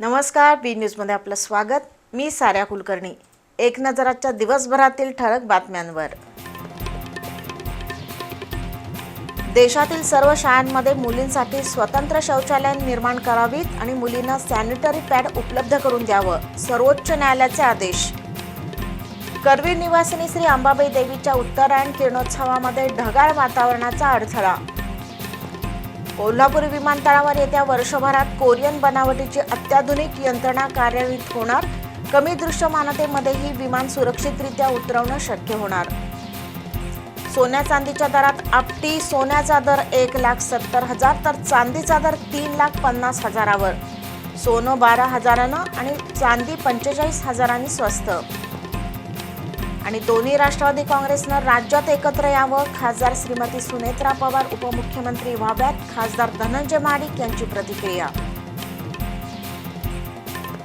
नमस्कार बी न्यूजमध्ये आपलं स्वागत. मी साऱ्या कुलकर्णी. एक नजराच्या दिवसभरातील ठळक बातम्यांवर. देशातील सर्व शाळांमध्ये मुलींसाठी स्वतंत्र शौचालय निर्माण करावीत आणि मुलींना सॅनिटरी पॅड उपलब्ध करून द्यावं सर्वोच्च न्यायालयाचे आदेश. करवीर निवासिनी श्री अंबाबाई देवीच्या उत्तरायण किरणोत्सवामध्ये ढगाळ वातावरणाचा अडथळा. कोल्हापूर विमानतळावर येत्या वर्षभरात कोरियन बनावटीची अत्याधुनिक यंत्रणा कार्यान्वित होणार. कमी दृश्यमानतेमध्येही विमान सुरक्षितरित्या उतरवणं शक्य होणार. सोन्या चांदीच्या दरात आपटी सोन्याचा दर एक लाख सत्तर हजार तर चांदीचा दर तीन लाख पन्नास हजारावर. सोनं बारा हजारानं आणि चांदी पंचेचाळीस हजारांनी स्वस्त. आणि दोन्ही राष्ट्रवादी काँग्रेसनं राज्यात एकत्र यावं खासदार श्रीमती सुनेत्रा पवार उपमुख्यमंत्री व्हाव्यात खासदार धनंजय माडिक यांची प्रतिक्रिया.